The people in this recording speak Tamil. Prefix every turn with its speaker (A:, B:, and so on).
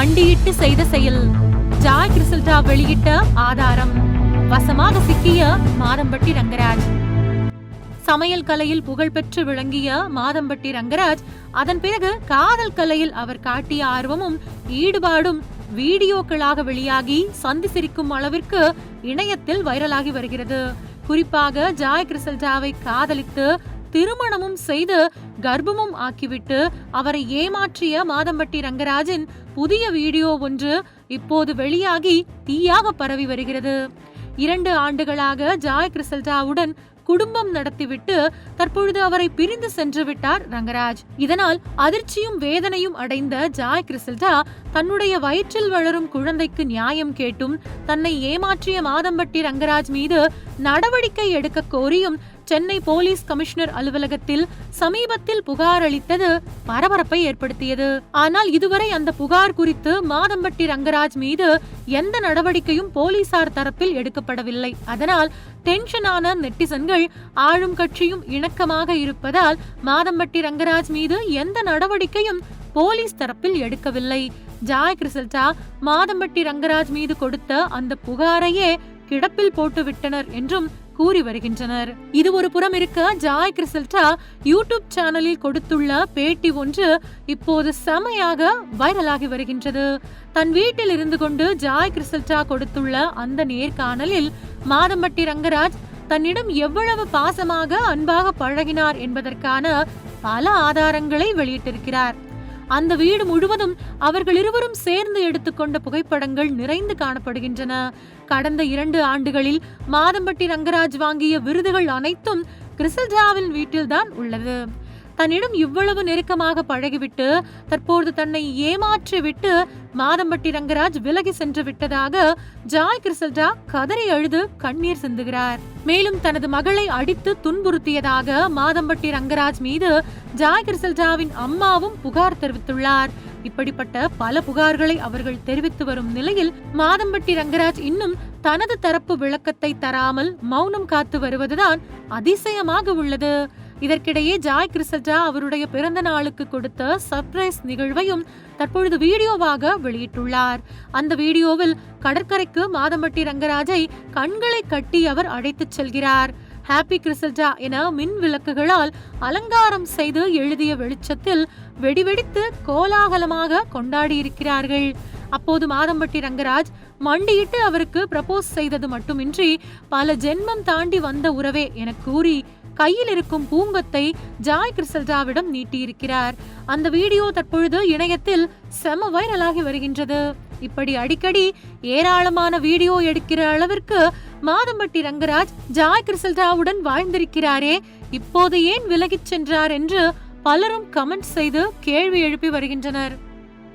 A: மண்டியிட்டு செய்த செயல். ஜாய் கிறிசல்டா வெளியிட்ட ஆதாரம். வசமாக சிக்கிய மாதம்பட்டி ரங்கராஜ். சமையல் கலையில் புகழ்பெற்று விளங்கிய மாதம்பட்டி ரங்கராஜ் அதன் பிறகு காதல் கலையில் அவர் காட்டிய ஆர்வமும் ஈடுபாடும் வீடியோக்களாக வெளியாகி சந்தி சிரிக்கும் அளவிற்கு இணையத்தில் வைரலாகி வருகிறது. குறிப்பாக ஜாய் கிறிசல்டாவை காதலித்து திருமணமும் செய்து கர்ப்பமும் ஆக்கிவிட்டு அவரை ஏமாற்றிய மாதம்பட்டி ரங்கராஜின் புதிய வீடியோ ஒன்று இப்போது வெளியாகி தீயாக பரவி வருகிறது. இரண்டு ஆண்டுகளாக ஜாய் கிறிசல்டாவுடன் குடும்பம் நடத்திவிட்டு தற்பொழுது அவரை பிரிந்து சென்று விட்டார் ரங்கராஜ். இதனால் அதிர்ச்சியும் வேதனையும் அடைந்த ஜாய் கிறிசல்டா தன்னுடைய வயிற்றில் வளரும் குழந்தைக்கு நியாயம் கேட்டும் தன்னை ஏமாற்றிய மாதம்பட்டி ரங்கராஜ் மீது நடவடிக்கை எடுக்க கோரியும் சென்னை போலீஸ் கமிஷனர் அலுவலகத்தில் சமீபத்தில் புகார் அளித்தது பரபரப்பை ஏற்படுத்தியது. ஆனால் இதுவரை அந்த புகார் குறித்து மாதம்பட்டி ரங்கராஜ் மீது எந்த நடவடிக்கையும் போலீசார் தரப்பில் எடுக்கப்படவில்லை. அதனால் டென்ஷனான நெட்டிசன்கள் ஆளும் கட்சியும் இணக்கமாக இருப்பதால் மாதம்பட்டி ரங்கராஜ் மீது எந்த நடவடிக்கையும் போலீஸ் தரப்பில் எடுக்கவில்லை. ஜாய் கிறிசல்டா மாதம்பட்டி ரங்கராஜ் மீது கொடுத்த அந்த புகாரையே கிடப்பில் போட்டு விட்டனர் என்றும் கூறி வருகின்றனர். இது ஒரு புறம் இருக்க ஜாய் கிறிசல்டா யூடியூப் சேனலில் கொடுத்துள்ள பேட்டி ஒன்று இப்போது செமையாக வைரலாகி வருகின்றது. தன் வீட்டில் இருந்து கொண்டு ஜாய் கிறிசல்டா கொடுத்துள்ள அந்த நேர்காணலில் மாதம்பட்டி ரங்கராஜ் தன்னிடம் எவ்வளவு பாசமாக அன்பாக பழகினார் என்பதற்கான பல ஆதாரங்களை வெளியிட்டிருக்கிறார். அந்த வீடு முழுவதும் அவர்கள் இருவரும் சேர்ந்து எடுத்துக்கொண்ட புகைப்படங்கள் நிறைந்து காணப்படுகின்றன. கடந்த இரண்டு ஆண்டுகளில் மாதம்பட்டி ரங்கராஜ் வாங்கிய விருதுகள் அனைத்தும் கிறிசல்டாவின் வீட்டில்தான் உள்ளது. தன்னிடம் இவ்வளவு நெருக்கமாக பழகிவிட்டு தற்போது தன்னை ஏமாற்றிவிட்டு மாதம்பட்டி ரங்கராஜ் விலகி சென்று விட்டதாக ஜாய் கிறிசல்டா கதறி அழுது கண்ணீர் சிந்துகிறார். மேலும் தனது மகளை அடித்து துன்புறுத்தியதாக மாதம்பட்டி ரங்கராஜ் மீது ஜாய் கிறிசல்டாவின் அம்மாவும் புகார் தெரிவித்துள்ளார். இப்படிப்பட்ட பல புகார்களை அவர்கள் தெரிவித்து வரும் நிலையில் மாதம்பட்டி ரங்கராஜ் இன்னும் தனது தரப்பு விளக்கத்தை தராமல் மௌனம் காத்து வருவதுதான் அதிசயமாக உள்ளது. இதற்கிடையே ஜாய் கிறிசல்டா அவருடைய பிறந்த நாளுக்கு கொடுத்த சர்ப்ரைஸ் நிகழ்வையும் தற்பொழுது வீடியோவாக வெளியிட்டுள்ளார். அந்த வீடியோவில் கடற்கரைக்கு மாதம்பட்டி ரங்கராஜை கண்களை கட்டி அவர் அழைத்துச் செல்கிறார். ஹாப்பி கிறிசல்டா என மின் விளக்குகளால் அலங்காரம் செய்து எழுதிய வெளிச்சத்தில் வெடிவெடித்து கோலாகலமாக கொண்டாடியிருக்கிறார்கள். அப்போது மாதம்பட்டி ரங்கராஜ் மண்டியிட்டு அவருக்கு ப்ரப்போஸ் செய்தது மட்டுமின்றி பல ஜென்மம் தாண்டி வந்த உறவே என கூறி கையில் இருக்கும் பூங்கத்தை ஜாய் கிறிசல்டாவிடம் நீட்டியிருக்கிறார். அந்த வீடியோ தற்பொழுது இணையத்தில் செம வைரலாகி வருகின்றது. இப்படி அடிக்கடி ஏராளமான வீடியோ எடுக்கிற அளவிற்கு மாதம்பட்டி ரங்கராஜ் ஜாய் கிறிசல்டாவுடன் வாழ்ந்திருக்கிறாரே இப்போது ஏன் விலகிச் சென்றார் என்று பலரும் கமெண்ட் செய்து கேள்வி எழுப்பி வருகின்றனர்.